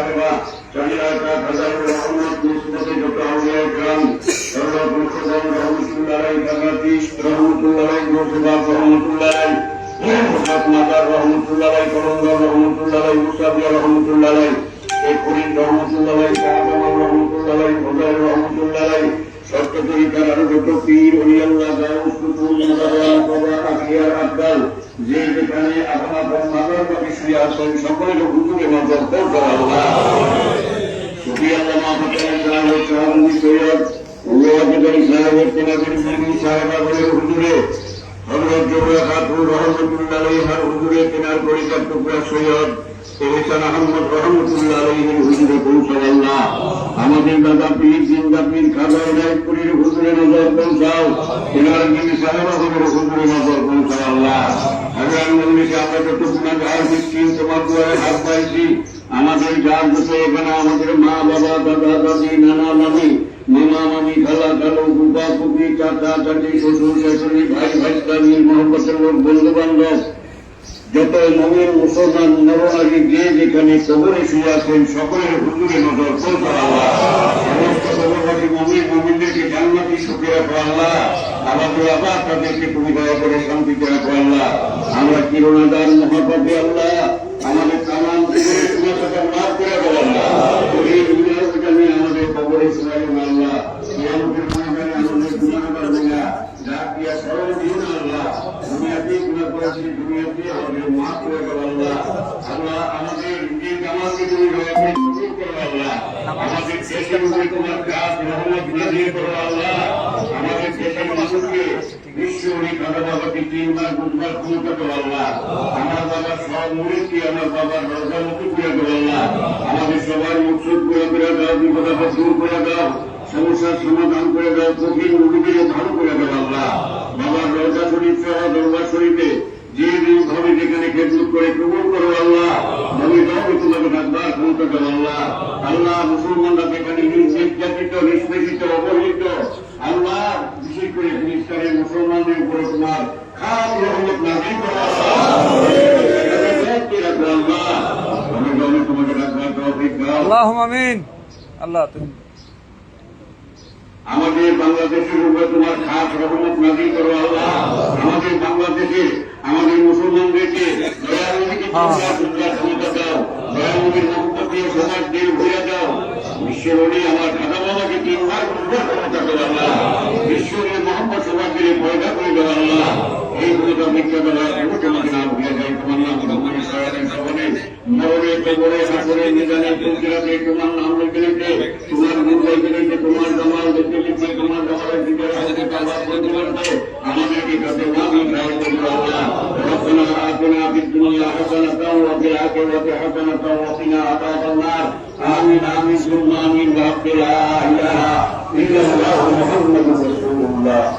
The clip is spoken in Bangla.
সাহেবা জালিয়াকা গাজাউল মোহাম্মদ মুসবাদে ডক্টর আউলিয়া গ্রাম দরবার মুখদান রহমতুল্লাহ গাঙ্গাতি রহমতুল্লাহ মুর্শিদা রহমতুল্লাহ মুসাফ মাদার রহমতুল্লাহ করঙ্গা রহমতুল্লাহ, মুসাফিয়া রহমতুল্লাহ এই ফরিদ রহমতুল্লাহ শাহজামাল রহমতুল্লাহ হোদাই রহমতুল্লাহ সত্যতরিকার আরও ডক্টর পীর অলিয়াল্লাহ গাউস কুতুল্লাহ বাবা আখিয়ার আব্দাল যে যেখানে আপনার মাদার পাখি শুয়ে আছেন, সকলের হুজুরে নজর করতে সুফিয়া জামা ফতেহ সাহেব চাহাবুদ্দি সৈয়দ উল্লাহাবাদী সাহেবের তেনাদের মির্মি সাহেবা বলে হুজুরে হজরত জবরা খাতুর রহমতুল্লাহ আলাইহার হুজুরে তেনার পরিচার টুকরা সৈয়দ এহসান আহমদ রহমতুল্লাহ আলাইহির হুজুরে আমাদের দাদা পীর জিন্দা পীর খাজা ইলাইপুরীর হুজুরে নজর পৌঁছাও। তেনার মির্মি সাহেবা হজুরে নজর পৌঁছাও আল্লাহ। হাজার মন্দিরে আমরা যত গুণাগার মিসকিন তোমার দুয়ারে হাত পাইছি আমাদের যার যত এখানে আমাদের মা, বাবা, দাদা, দাদি, নানা, নানি, মামা, মামি, খালা, খালো কুপা কুপি চাচা, চাচি, শ্বশুর, শাশুড়ি, ভাই ভাইস্তা নীল মোহাম্মতের লোক বন্ধু বান্ধব যত নবীন মুসলমান নরনারী যে যেখানে কবরে শুয়ে আছেন, সকলের হুজুরে নজর পৌঁছা আমাদের আবার তাদেরকে তুমি দয়া করে শান্তিতে রাখো আল্লাহ। আমরা কিরণাদার মহাপাপে আল্লাহ। আমাদের তামাম তোমার সাথে মাফ করে দেবো আল্লাহ। এই দুনিয়ার ওখানে আমাদের কবরে শুনাই আল্লাহ। কিয়ামতের ময়দানে আমাদের গুনাহ করবে না যা কিয়া স্মরণ দিও না আল্লাহ। দুনিয়াতে গুনাহ করেছি দুনিয়াতে আমাদের মাফ করে দেবো আমাদের তুমি আমাদের দেশের উপরে তোমার কাজ রহমত নাজির করো আল্লাহ। আমাদের অনেক খাদা বাবাকে তিনবার বুধবার ক্ষমতা করো আল্লাহ আমার বাবার সব মুড়িকে আমার বাবার রোজা মুক্তি করে দেবো আল্লাহ আমাদের সবার মুখসুদ করে করে দাও বিপদ দূর করে দাও, সমস্যার সমাধান করে দাও, কঠিন রোগীকে ভালো করে দাও আল্লাহ বাবার রোজা শরীফ সহ দরবার শরীফে যে দিন ভাবে যেখানে খেদমত করে কবুল করো আল্লাহ। নবী দাও তোমাকে ডাকবার ক্ষমতা করো আল্লাহ আল্লাহ মুসলমানরা যেখানে নির্যাতিত নিষ্পেষিত, অবহেলিত আল্লাহ বিশেষ করে ফিলিস্তানের মুসলমানদের উপরে তোমার রহমত নাজিল করো। আল্লাহ আমাদের বাংলাদেশের উপরে তোমার খাস রহমত নাজিল করো আল্লাহ। আমাদের বাংলাদেশে আমাদের মুসলমানদেরকে তোমরা তোমরা ক্ষমতা দাও। মহব্বত দিয়ে সমাজ দিয়ে ভরে দাও। বিশ্বের আমার তিনবার পুনর্বার ক্ষমতা করো আল্লাহ বিশ্বের মোহাম্মদ সমাজ দিয়ে পয়দা করে দাও আল্লাহ এই ক্ষমতা মিথ্যা দেওয়া কোনো তোমাকে নাম ভুলে যায় তোমার নাম মোহাম্মদ সাহেবের জীবনে মরণে কবরে হাসরে নিদানে ফুলকিরাতে তোমার নাম লিখে লিখে তোমার গুণ লিখে লিখে তোমার জামাল লিখে লিখে তোমার জামালের দিকে আমাদের বাবা বন্ধু বান্ধব আমাদেরকে কাছে নাম ইব্রাহিম বন্ধু আল্লাহ ربنا آتنا في الدنيا حسنة وفي الآخرة حسنة وقنا عذاب النار آمين آمين ثم آمين بحق لا إله إلا الله محمد رسول الله